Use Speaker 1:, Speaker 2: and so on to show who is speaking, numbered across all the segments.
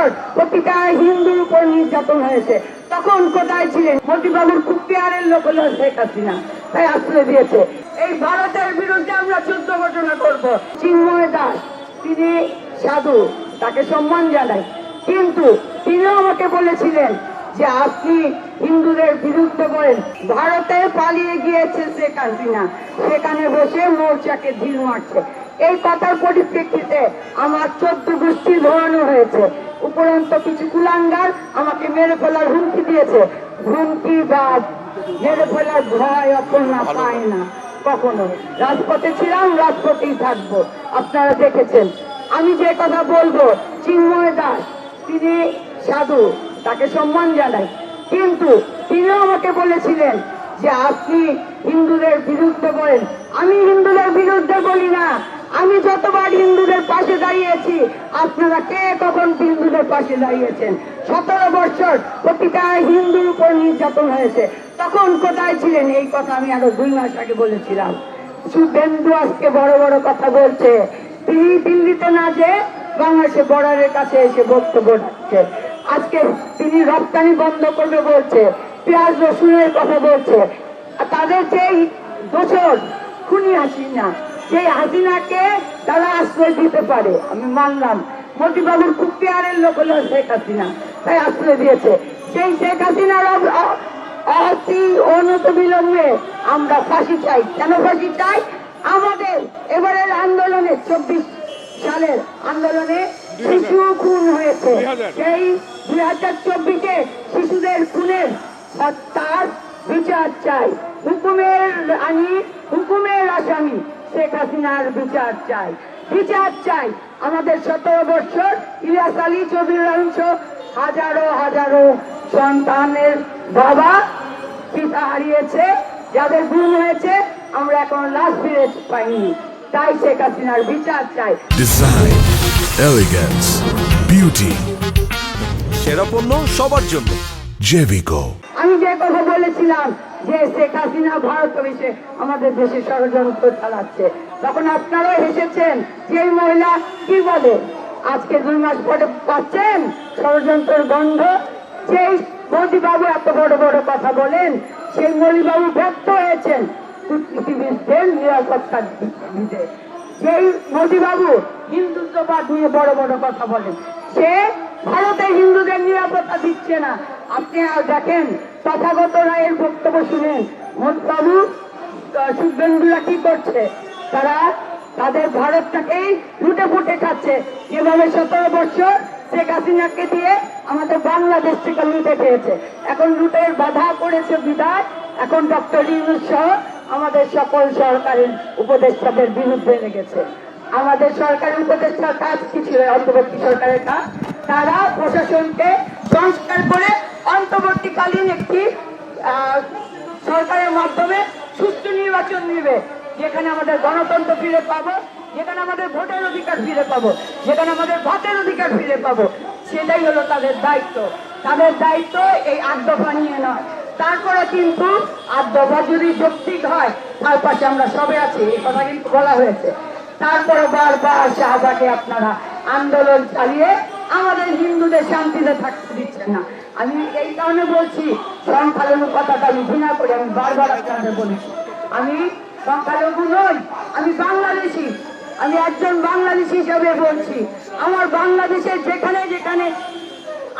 Speaker 1: বছর প্রতিটা হিন্দুর উপর নির্যাতন হয়েছে। তখন কোথায় ছিলেন? মোদিবাবুর খুব পেয়ারের লোক হলো শেখ হাসিনা। তাই আশ্রয় দিয়েছে। এই ভারতের বিরুদ্ধে আমরা যুদ্ধ ঘোষণা করব। চিন্ময় দাস, তিনি সাধু, তাকে সম্মান জানাই। কিন্তু তিনিও আমাকে বলেছিলেন যে আপনি হিন্দুদের বিরুদ্ধে বলেন, ভারতে পালিয়ে গিয়েছে শেখ হাসিনা। সেখানে বসে মোর্চাকে ঢিল মারছে। এই কথার পরিপ্রেক্ষিতে আমার চোদ্দ গোষ্ঠী ধরানো হয়েছে। উপরন্ত কিছু কুলাঙ্গার আমাকে মেরে ফেলার হুমকি দিয়েছে। হুমকি বা মেরে ফেলার ভয় অপর্ণা পায় না কখনো। রাজপথে ছিলাম রাজপথেই থাকব। আপনারা দেখেছেন। আমি যে কথা বলব চিন্ময় দাস তিনি সাধু তাকে সম্মান জানাই। কিন্তু তিনিও আমাকে বলেছিলেন যে আপনি হিন্দুদের বিরুদ্ধে বলেন। আমি হিন্দুদের বিরুদ্ধে বলি না। আমি যতবার হিন্দুদের পাশে দাঁড়িয়েছি, আপনারা কে কখন হিন্দুদের পাশে দাঁড়িয়েছেন? সতেরো বছর প্রতিটা হিন্দুর উপর নির্যাতন হয়েছে। তখন কোথায় ছিলেন? এই কথা আমি আরও দুই মাস আগে বলেছিলাম। শুভেন্দু আজকে বড় বড় কথা বলছে। তিনি দিল্লিতে না যে বাংলাদেশে বর্ডারের কাছে এসে বক্তব্য রাখছে। আজকে তিনি রপ্তানি বন্ধ করবে বলছে। পেঁয়াজ, রসুনের কথা বলছে। তাদের যেই দোষর, খুনি হাসিনা সেই হাসিনাকে তারা আশ্রয় দিতে পারে। আমি মানলাম। মোদিবাবুর খুব পেয়ারের লোক হলো শেখ হাসিনা। তাই আশ্রয় দিয়েছে। সেই শেখ হাসিনার অতি অনত বিলম্বে আমরা ফাঁসি চাই। কেন ফাঁসি চাই? আমাদের এবারের আন্দোলনে চব্বিশ সালের আন্দোলনে শিশু খুন হয়েছে। সেই দুই হাজার চব্বিশে শিশুদের খুনের তার বিচার চাই। হুকুমের শেখ হাসিনার বিচার চাই। বিচার চাই। আমাদের সতেরো বছর ইলিয়াস আলী চৌধুরী অংশ হাজারো হাজারো সন্তানের বাবা পিতা হারিয়েছে যাদের গুম হয়েছে আমরা এখন লাশ ফিরে পাইনি। তাই শেখ হাসিনার বিচার চাই।
Speaker 2: Design, elegance, beauty,
Speaker 3: সেরা পণ্য সবার জন্য।
Speaker 2: Jevico.
Speaker 1: আমি যে কথা বলেছিলাম যে শেখ হাসিনা ভারত এসে আমাদের দেশে ষড়যন্ত্র চালাচ্ছে। তখন আপনারাও হেসেছেন যে মহিলা কি বলে? আজকে দুই মাস পরে পাচ্ছেন, ষড়যন্ত্রের গন্ধ। যেই মোদীবাবু এত বড় বড় কথা বলেন, সেই মোদীবাবু ব্যর্থ হয়েছেন। নিরাপত্তা দিতে। যেই মোদীবাবু হিন্দুত্ববাদ নিয়ে বড় বড় কথা বলেন, সে ভারতে হিন্দুদের নিরাপত্তা দিচ্ছে না। আপনি দেখেন তথাগত রায়ের বক্তব্য শুনেন মোদবাবু শুভেন্দুরা কি করছে? তারা তাদের ভারতটাকেই লুটে ফুটে খাচ্ছে। যেভাবে সতেরো বছর শেখ হাসিনাকে দিয়ে আমাদের বাংলাদেশ থেকে লুটে খেয়েছে। এখন লুটের বাধা করেছে বিদায় এখন ডক্টর ইউনুস সহ আমাদের সকল সরকারের উপদেষ্টাদের বিরুদ্ধে লেগেছে। আমাদের সরকারি উপদেষ্টার কাজ কি ছিল? অন্তর্বর্তী সরকারের কাজ। তারা প্রশাসনকে সংস্কার করে অন্তর্বর্তীকালীন একটি সরকারের মাধ্যমে সুষ্ঠু নির্বাচন নেবে। যেখানে আমাদের গণতন্ত্র ফিরে পাবো, যেখানে আমাদের ভোটের অধিকার ফিরে পাবো, যেখানে আমাদের ভাতের অধিকার ফিরে পাবো, সেটাই হলো তাদের দায়িত্ব। তাদের দায়িত্ব এই আট দফা নিয়ে নয়। তারপরে কিন্তু আট দফা যদি যৌক্তিক হয়, তার পাশে আমরা সবে আছি, এই কথা কিন্তু বলা হয়েছে। তারপরে বারবার শাহবাগে আপনারা আন্দোলন চালিয়ে আমাদের হিন্দুদের শান্তিতে থাকতে দিচ্ছেন না। আমি এই কারণে বলছি, সংখ্যালঘু কথাটা আমি ঘৃণা করি, আমি বারবার আপনাদের বলেছি। আমি সংখ্যালঘু নই, আমি বাংলাদেশি। আমি একজন বাংলাদেশি হিসাবে বলছি, আমার বাংলাদেশের যেখানে যেখানে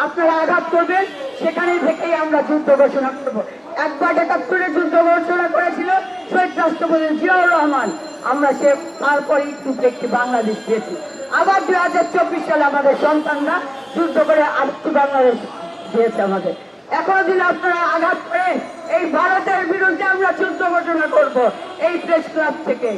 Speaker 1: আপনারা আঘাত করবেন, সেখানে থেকেই আমরা যুদ্ধ ঘোষণা করব। একবার একাত্তরে যুদ্ধ ঘোষণা করেছিল শহীদ রাষ্ট্রপতি জিয়াউর রহমান। আমরা সে তারপরেই কিন্তু একটি বাংলাদেশ পেয়েছি। আবার দুই হাজার চব্বিশ সালে আমাদের সন্তানরা যুদ্ধ করে আরেকটি বাংলাদেশ দিয়েছে আমাদের এখনও দিন আপনারা আঘাত করে এই ভারতের বিরুদ্ধে আমরা যুদ্ধ ঘোষণা করব, এই প্রেস ক্লাব থেকে